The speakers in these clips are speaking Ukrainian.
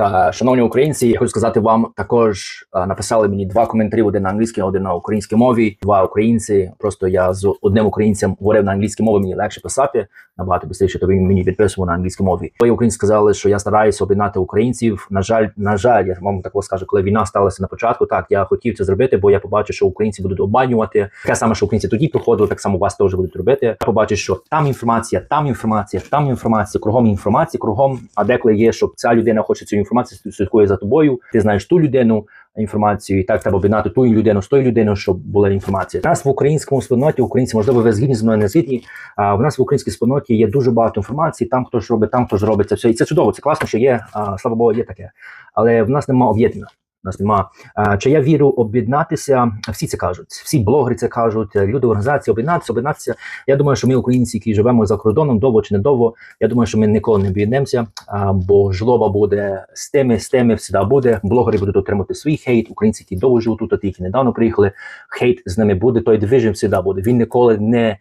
Е, шановні українці, я хочу сказати вам також е, написали мені два коментарі: один на англійській, один на українській мові. Два українці. Просто я з одним українцем говорив на англійській мові. Мені легше писати набагато швидше, то він мені відписував на англійській мові. Двоє українці сказали, що я стараюся об'єднати українців. На жаль, на жаль, я вам такого скажу, коли війна сталася на початку. Так я хотів це зробити, бо я побачив, що українці будуть обманювати. Таке саме, що українці тоді проходили, так само вас теж будуть робити. Я побачив, що там інформація, там інформація, там інформація, кругом інформація, кругом. А деколи є, що ця людина хоче цю інформацію слідкує за тобою. Ти знаєш ту людину. Інформацію і так треба об'єднати ту людину з тою людиною, щоб була інформація. У нас в українському спільноті, українці, можливо, ви згідні з мною не згідні. А в нас в українській спільноті є дуже багато інформації. Там хтось робить, там хтось робить це все. І це чудово, це класно, що є. А, слава Богу, є таке. Але в нас немає об'єднання. Нас нема. Чи я вірю об'єднатися? Всі це кажуть. Всі блогери це кажуть, люди організації об'єднатися, об'єднатися. Я думаю, що ми, українці, які живемо за кордоном, довго чи не довго, я думаю, що ми ніколи не об'єднемося, бо жлоба буде з тими, з тими всіда буде. Блогери будуть отримати свій хейт. Українці, які довго живуть тут, а ті, які недавно приїхали, хейт з ними буде. Той division всіда буде. Він ніколи не,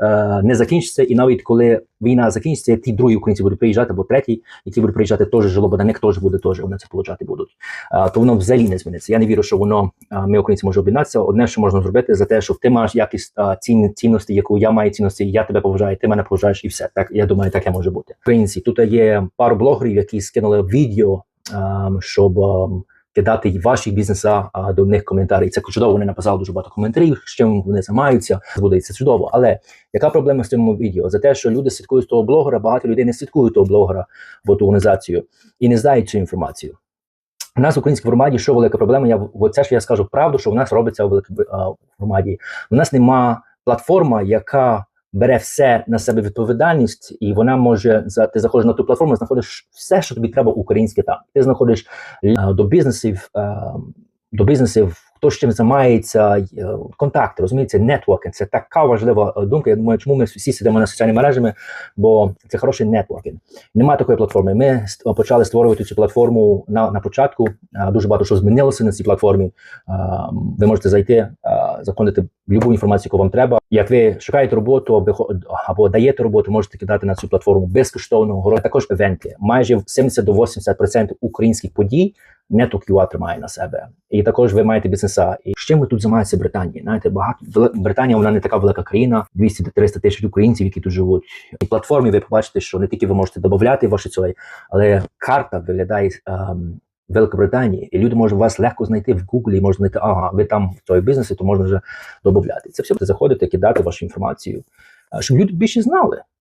е, не закінчиться. І навіть коли війна закінчиться, ті другі українці будуть приїжджати, або треті, які будуть приїжджати, теж жлоба на них теж буде теж. Вони це получати будуть. То воно взагалі не зміниться. Я не вірю, що воно ми, українці, можемо об'єднатися. Одне, що можна зробити, за те, що ти маєш якісь цін, цінності, яку я маю цінності, я тебе поважаю, ти мене поважаєш, і все. Так я думаю, таке може бути. Українці тут є пару блогерів, які скинули відео, щоб. Кидати ваші бізнеса до них коментарі. Це чудово. Вони написали дуже багато коментарів, з чим вони займаються. Буде це чудово. Але яка проблема з цим відео? За те, що люди слідкують того блогера, багато людей не слідкують того блогера або ту організацію і не знають цю інформацію. У нас в українській громаді що велика проблема? Я це ж я скажу правду, що в нас робиться в великій громаді. У нас нема платформа, яка бере все на себе відповідальність, і вона може за ти заходиш на ту платформу, знаходиш все, що тобі треба українське там. Ти знаходиш до бізнесів, до бізнесів. Хто чим займається, е, контакти, розумієте, нетворкінг. Це така важлива е, думка. Я думаю, чому ми всі сидимо на соціальними мережами, бо це хороший нетворкінг. Немає такої платформи. Ми почали створювати цю платформу на, на початку. Дуже багато що змінилося на цій платформі. Ви можете зайти, а, заходити будь-яку інформацію, яку вам треба. Як ви шукаєте роботу або, або даєте роботу, можете кидати на цю платформу безкоштовно. Горо- Також івенти. Майже 70 до 80% українських подій нету QA тримає на себе. І також ви маєте бізнеса. І чим ви тут займаєтеся Британії? Знаєте, багато Британія вона не така велика країна, 200-300 тисяч українців, які тут живуть. І платформі ви побачите, що не тільки ви можете додати ваші цілі, але карта виглядає. ем, Великобританії, і люди можуть вас легко знайти в Гуглі, можна знайти, ага, ви там в той бізнесі, то можна вже додати. Це все заходити, кидати вашу інформацію, щоб люди більше знали.